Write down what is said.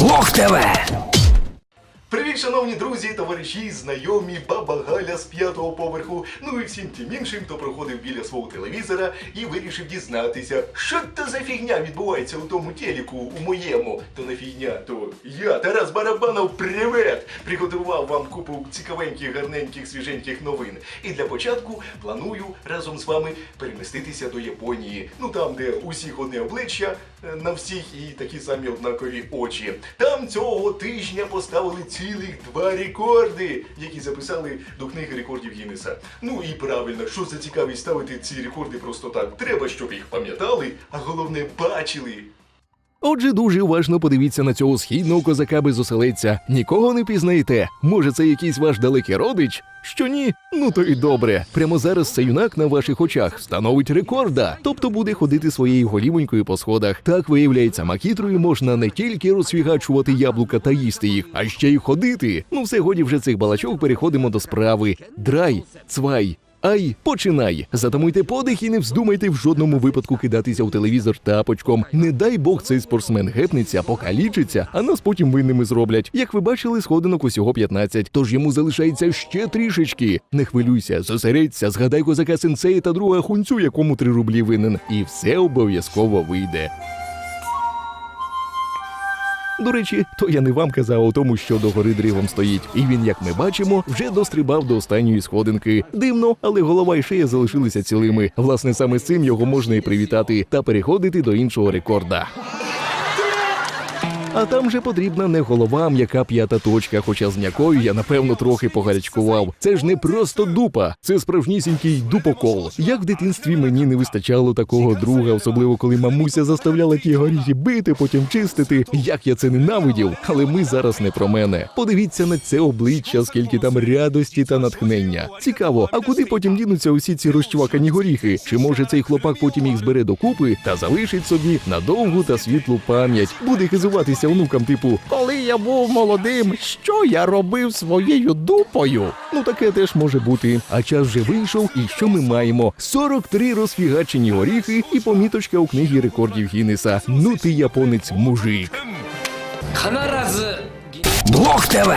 Блог ТВ. Привіт, шановні друзі, товариші, знайомі, баба Галя з п'ятого поверху, ну і всім тим іншим, хто проходив біля свого телевізора і вирішив дізнатися, що то за фігня відбувається у тому телеку, у моєму. То не фігня, то я, Тарас Барабанов, привет! Приготував вам купу цікавеньких, гарненьких, свіженьких новин. І для початку планую разом з вами переміститися до Японії. Ну там, де усіх одне обличчя е, на всіх і такі самі однакові очі. Там цього тижня поставили цілих два рекорди, які записали до книги рекордів Гіннеса. Ну і правильно, що за цікавість ставити ці рекорди просто так. Треба, щоб їх пам'ятали, а головне бачили. Отже, дуже уважно подивіться на цього східного козака без оселедця. Нікого не пізнаєте. Може, це якийсь ваш далекий родич? Що ні? Ну то й добре. Прямо зараз цей юнак на ваших очах встановить рекорда, тобто буде ходити своєю голівонькою по сходах. Так виявляється, макітрою можна не тільки розфігачувати яблука та їсти їх, а ще й ходити. Ну все годі вже цих балачок переходимо до справи. Драй, цвай. Ай, починай! Затамуйте подих і не вздумайте в жодному випадку кидатися у телевізор тапочком. Не дай Бог цей спортсмен гепнеться, покалічиться, а нас потім винними зроблять. Як ви бачили, сходинок усього 15, тож йому залишається ще трішечки. Не хвилюйся, зосередься, згадай козака сенсея та друга хунцю, якому три рублі винен, і все обов'язково вийде. До речі, то я не вам казав у тому, що до гори дригом стоїть. І він, як ми бачимо, вже дострибав до останньої сходинки. Дивно, але голова і шия залишилися цілими. Власне, саме з цим його можна і привітати та переходити до іншого рекорда. А там же потрібна не голова, м'яка п'ята точка, хоча з м'якою я напевно трохи погарячкував. Це ж не просто дупа, це справжнісінький дупокол. Як в дитинстві мені не вистачало такого друга, особливо коли мамуся заставляла ті горіхи бити, потім чистити. Як я це ненавидів, але ми зараз не про мене. Подивіться на це обличчя, скільки там радості та натхнення. Цікаво, а куди потім дінуться усі ці розчвакані горіхи? Чи може цей хлопак потім їх збере докупи та залишить собі на довгу та світлу пам'ять? Буде хизуватися онукам, типу, коли я був молодим, що я робив своєю дупою? Ну таке теж може бути. А час вже вийшов, і що ми маємо? 43 розфігачені горіхи і поміточка у книгі рекордів Гіннеса. Ну ти японець мужик. Блок ТВ.